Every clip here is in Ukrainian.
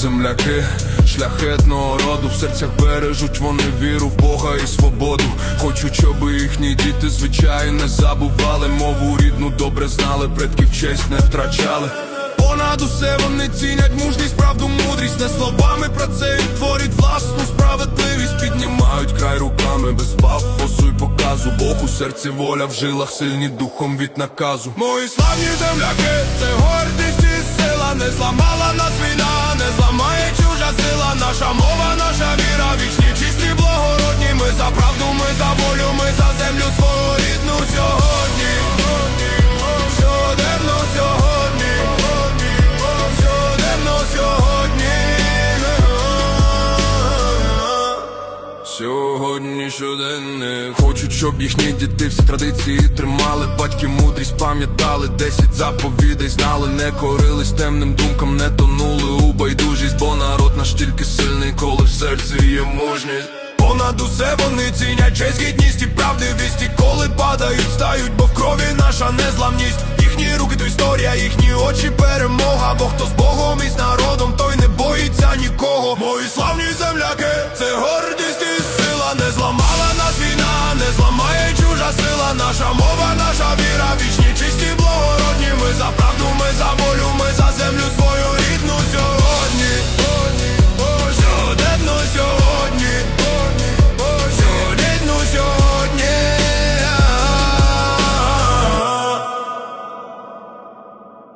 земляки, шляхетного роду, в серцях бережуть вони віру в Бога і свободу. Хочуть, щоб їхні діти звичайно не забували мову рідну, добре знали, предків честь не втрачали. Понад усе вони цінять мужність, правду, мудрість, не словами про це і творять власну справедливість, піднімають край руками без пафосу і показу. Бог у серці воля в жилах, сильні духом від наказу. Мої славні земляки, це наша мова, наша щоб їхні діти всі традиції тримали. Батьки мудрість пам'ятали, десять заповідей знали. Не корились темним думкам, не тонули у байдужість Бо народ наш тільки сильний, коли в серці є мужність. Понад усе вони цінять честь, гідність і правдивість. І коли падають, стають, бо в крові наша незламність. Їхні руки то історія, їхні очі перемога. Бо хто з Богом і з народом, той не боїться нікого. Мої славні земляки, це гордість не зламає чужа сила Наша мова, наша віра, вічні, чисті, благородні. Ми за правду, ми за волю, ми за землю свою рідну сьогодні. Щоденно сьогодні. Щоденно сьогодні.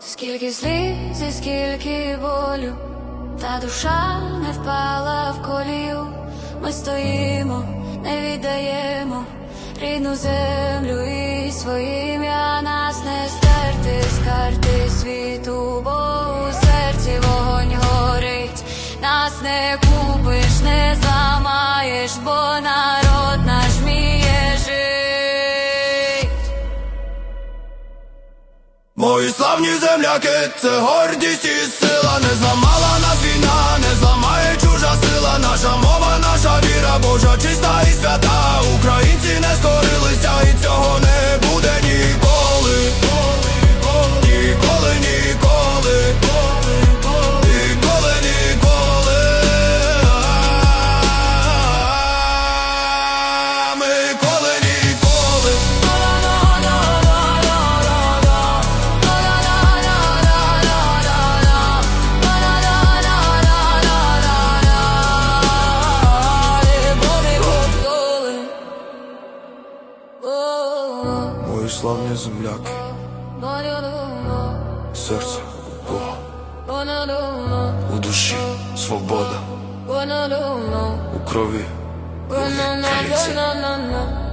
Скільки сліз і скільки болю, та душа не впала в колію. Ми стоїмо, не віддаємо рідну землю і своє ім'я нас не стерти. З карти світу, бо у серці вогонь горить, нас не купиш, не зламаєш, бо народ наш вміє жить. Мої славні земляки, це гордість і сила. Не зламала нас війна, не зламає чужа сила. Наша мова, наша віра, Божа чиста Мої славні земляки, серце Бога, у душі свобода, у крові na na na na na